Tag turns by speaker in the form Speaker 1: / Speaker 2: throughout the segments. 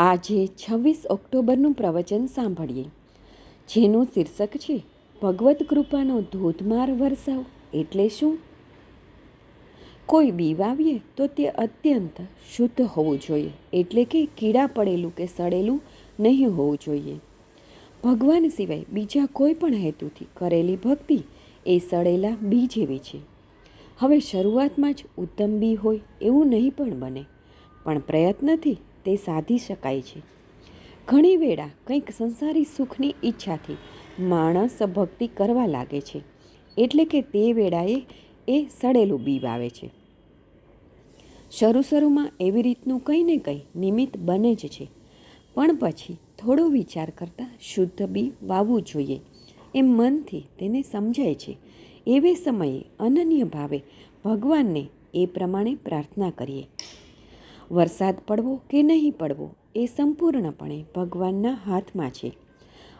Speaker 1: આજે છવ્વીસ ઓક્ટોબરનું પ્રવચન સાંભળીએ. જેનું શીર્ષક છે ભગવત કૃપાનો ધોધમાર વરસાવ. એટલે શું? કોઈ બી વાવીએ તો તે અત્યંત શુદ્ધ હોવું જોઈએ. એટલે કે કીડા પડેલું કે સડેલું નહીં હોવું જોઈએ. ભગવાન સિવાય બીજા કોઈ પણ હેતુથી કરેલી ભક્તિ એ સડેલા બી જેવી છે. હવે શરૂઆતમાં જ ઉત્તમ બી હોય એવું નહીં પણ બને. પણ પ્રયત્નથી તે સાધી શકાય છે. ઘણી વેળા કંઈક સંસારી સુખની ઈચ્છાથી માણસ ભક્તિ કરવા લાગે છે, એટલે કે તે વેળાએ એ સડેલું બી વાવે છે. શરૂ શરૂમાં એવી રીતનું કંઈ ને કંઈ નિમિત્ત બને જ છે, પણ પછી થોડો વિચાર કરતાં શુદ્ધ બી વાવવું જોઈએ. એમ મનથી તેને સમજાય છે. એવે સમયે અનન્ય ભાવે ભગવાનને એ પ્રમાણે પ્રાર્થના કરીએ. વરસાદ પડવો કે નહીં પડવો એ સંપૂર્ણપણે ભગવાનના હાથમાં છે.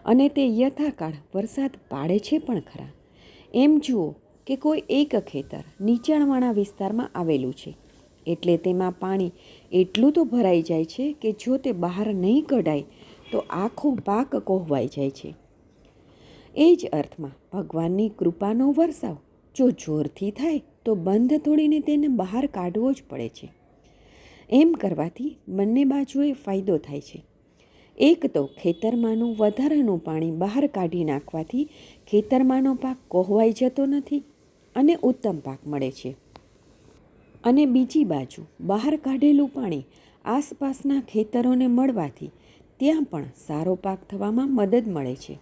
Speaker 1: અને તે યથાકાળ વરસાદ પાડે છે પણ ખરા. એમ જુઓ કે કોઈ એક ખેતર નીચાણવાળા વિસ્તારમાં આવેલું છે. એટલે તેમાં પાણી એટલું તો ભરાઈ જાય છે કે જો તે બહાર નહીં કઢાય, તો આખો પાક કોહવાઈ જાય છે. એ જ અર્થમાં ભગવાનની કૃપાનો વરસાવ જો જોરથી થાય, તો બંધ તોડીને તેને બહાર કાઢવો જ પડે છે. એમ કરવાથી બંને બાજુએ ફાયદો થાય છે. એક તો ખેતરમાંનું વધારાનું પાણી બહાર કાઢી નાખવાથી ખેતરમાંનો પાક કોહવાઈ જતો નથી અને ઉત્તમ પાક મળે છે. અને બીજી બાજુ બહાર કાઢેલું પાણી આસપાસના ખેતરોને મળવાથી ત્યાં પણ સારો પાક થવામાં મદદ મળે છે.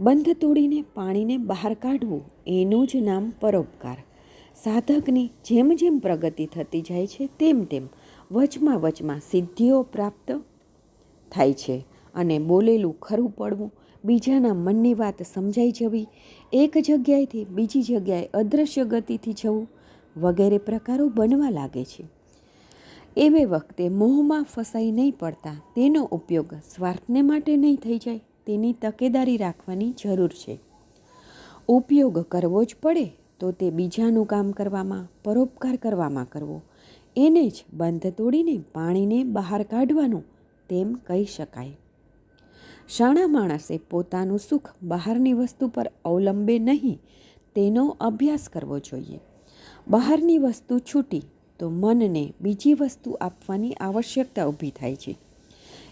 Speaker 1: બંધ તોડીને પાણીને બહાર કાઢવું એનું જ નામ પરોપકાર. સાધકની જેમ જેમ પ્રગતિ થતી જાય છે, તેમ તેમ વચમાં વચમાં સિદ્ધિઓ પ્રાપ્ત થાય છે અને બોલેલું ખરું પડવું, બીજાના મનની વાત સમજાઈ જવી, એક જગ્યાએથી બીજી જગ્યાએ અદૃશ્ય ગતિથી જવું વગેરે પ્રકારો બનવા લાગે છે. એવે વખતે મોહમાં ફસાઈ નહીં પડતા તેનો ઉપયોગ સ્વાર્થને માટે નહીં થઈ જાય, તેની તકેદારી રાખવાની જરૂર છે. ઉપયોગ કરવો જ પડે તો તે બીજાનું કામ કરવામાં, પરોપકાર કરવામાં કરવો. એને જ બંધ તોડીને પાણીને બહાર કાઢવાનું તેમ કહી શકાય. શાણા માણસે પોતાનું સુખ બહારની વસ્તુ પર અવલંબે નહીં, તેનો અભ્યાસ કરવો જોઈએ. બહારની વસ્તુ છૂટી, તો મનને બીજી વસ્તુ આપવાની આવશ્યકતા ઊભી થાય છે.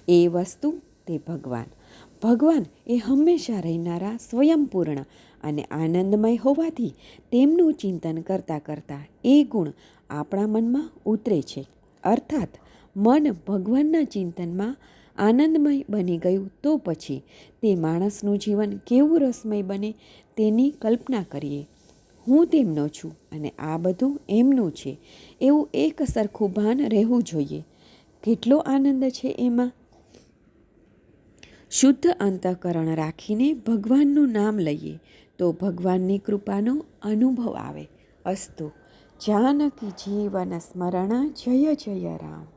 Speaker 1: એ વસ્તુ તે ભગવાન ભગવાન એ હંમેશા રહેનારા સ્વયંપૂર્ણ અને આનંદમય હોવાથી તેમનું ચિંતન કરતાં કરતાં એ ગુણ આપણા મનમાં ઉતરે છે. અર્થાત, મન ભગવાનના ચિંતનમાં આનંદમય બની ગયું તો પછી તે માણસનું જીવન કેવું રસમય બને તેની કલ્પના કરીએ. હું તેમનો છું અને આ બધું એમનું છે. એવું એક સરખું ભાન રહેવું જોઈએ. કેટલો આનંદ છે એમાં? શુદ્ધ અંતઃકરણ રાખીને ભગવાનનું નામ લઈએ તો ભગવાનની કૃપાનો અનુભવ આવે. અસ્તુ. જાનકી જીવન સ્મરણ જય જય રામ.